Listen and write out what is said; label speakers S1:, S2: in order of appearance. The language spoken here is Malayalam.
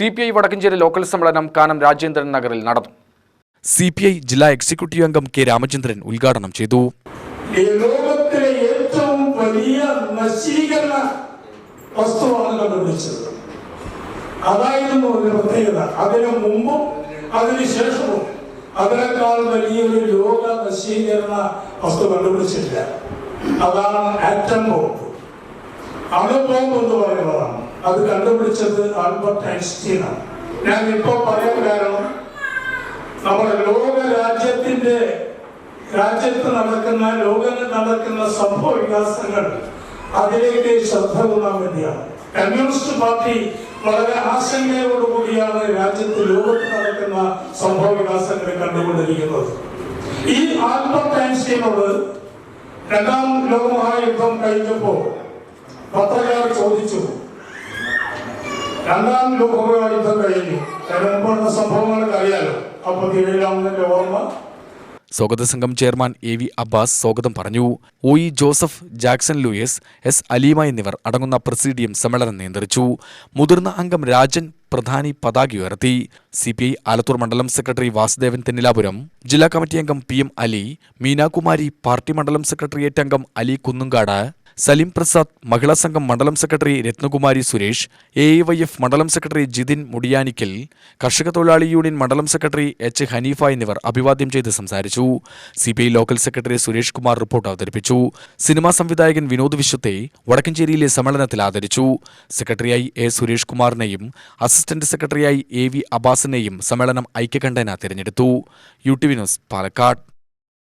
S1: C P I Vadakkanchery local സമ്മേളനം കാനം രാജേന്ദ്രൻ നഗറിൽ നടന്നു.
S2: സി പി ഐ ജില്ലാ എക്സിക്യൂട്ടീവ് അംഗം കെ രാമചന്ദ്രൻ ഉദ്ഘാടനം ചെയ്തു.
S3: ഈ ലോകത്തിലെ ഏറ്റവും വലിയ നശീകരണ വസ്തുവാണ് കണ്ടുപിടിച്ചത് അതായിരുന്നു ഒരു പ്രത്യേകത. അതിനു മുമ്പും അതിനേക്കാൾ വലിയൊരു ലോക നശീകരണ വസ്തു കണ്ടുപിടിച്ചിട്ടില്ല. അതാണ് ആറ്റം ബോംബ് അണുബോംബ് എന്ന് പറയുന്നതാണ് അത് കണ്ടുപിടിച്ചത് ആൽബർട്ട് ഐൻസ്റ്റീനാണ്. ഞാൻ ഇപ്പോൾ പറയാൻ കാരണം നമ്മുടെ ലോക രാജ്യത്തിന്റെ രാജ്യത്ത് നടക്കുന്ന ലോകങ്ങൾ നടക്കുന്ന സംഭവ വികാസങ്ങൾ അതിലേക്ക് ശ്രദ്ധ കൊള്ളാൻ വേണ്ടിയാണ്. കമ്മ്യൂണിസ്റ്റ് പാർട്ടി വളരെ ആശങ്കയോടുകൂടിയാണ് രാജ്യത്ത് ലോകത്ത് നടക്കുന്ന സംഭവ വികാസങ്ങൾ കണ്ടുകൊണ്ടിരിക്കുന്നത്. ഈ ആൽബർട്ട് ഐൻസ്റ്റീനോട് രണ്ടാം ലോകമഹായുദ്ധം കഴിഞ്ഞപ്പോൾ പത്രക്കാർ ചോദിച്ചു രണ്ടാം ലോകമഹായുദ്ധം കഴിഞ്ഞു. തെരഞ്ഞെടുപ്പ് സംഭവങ്ങൾക്ക് അറിയാലോ. അപ്പൊ തിരുവിതാമന്റെ ഓർമ്മ?
S2: സ്വാഗത സംഘം ചെയർമാൻ എ വി അബ്ബാസ് സ്വാഗതം പറഞ്ഞു. O E Joseph Jackson Louis S Aleema എന്നിവർ അടങ്ങുന്ന പ്രസിഡിയം സമ്മേളനം നിയന്ത്രിച്ചു. മുതിർന്ന അംഗം രാജൻ പ്രധാനി പതാക ഉയർത്തി. സി പി ആലത്തൂർ മണ്ഡലം സെക്രട്ടറി വാസുദേവൻ തെന്നിലാപുരം ജില്ലാ കമ്മിറ്റി അംഗം P M Ali Meenakumari party മണ്ഡലം സെക്രട്ടേറിയറ്റ് അംഗം അലി കുന്നുങ്കാട് സലിം പ്രസാദ് മഹിളാ സംഘം മണ്ഡലം secretary Ratnakumari Suresh A Y F മണ്ഡലം സെക്രട്ടറി ജിതിൻ മുടിയാനിക്കൽ കർഷക തൊഴിലാളി യൂണിയൻ മണ്ഡലം സെക്രട്ടറി എച്ച് ഹനീഫ എന്നിവർ അഭിവാദ്യം ചെയ്ത് സംസാരിച്ചു. C local secretary Suresh Kumar report അവതരിപ്പിച്ചു. സിനിമാ സംവിധായകൻ വിനോദ് വിശ്വത്തെ വടക്കഞ്ചേരിയിലെ സമ്മേളനത്തിൽ ആദരിച്ചു. സെക്രട്ടറിയായി എ സുരേഷ് കുമാറിനെയും അസിസ്റ്റന്റ് സെക്രട്ടറിയായി എ വി അബാസിനെയും സമ്മേളനം ഐക്യകണ്ഠേന തിരഞ്ഞെടുത്തു. U T V news Palakkad.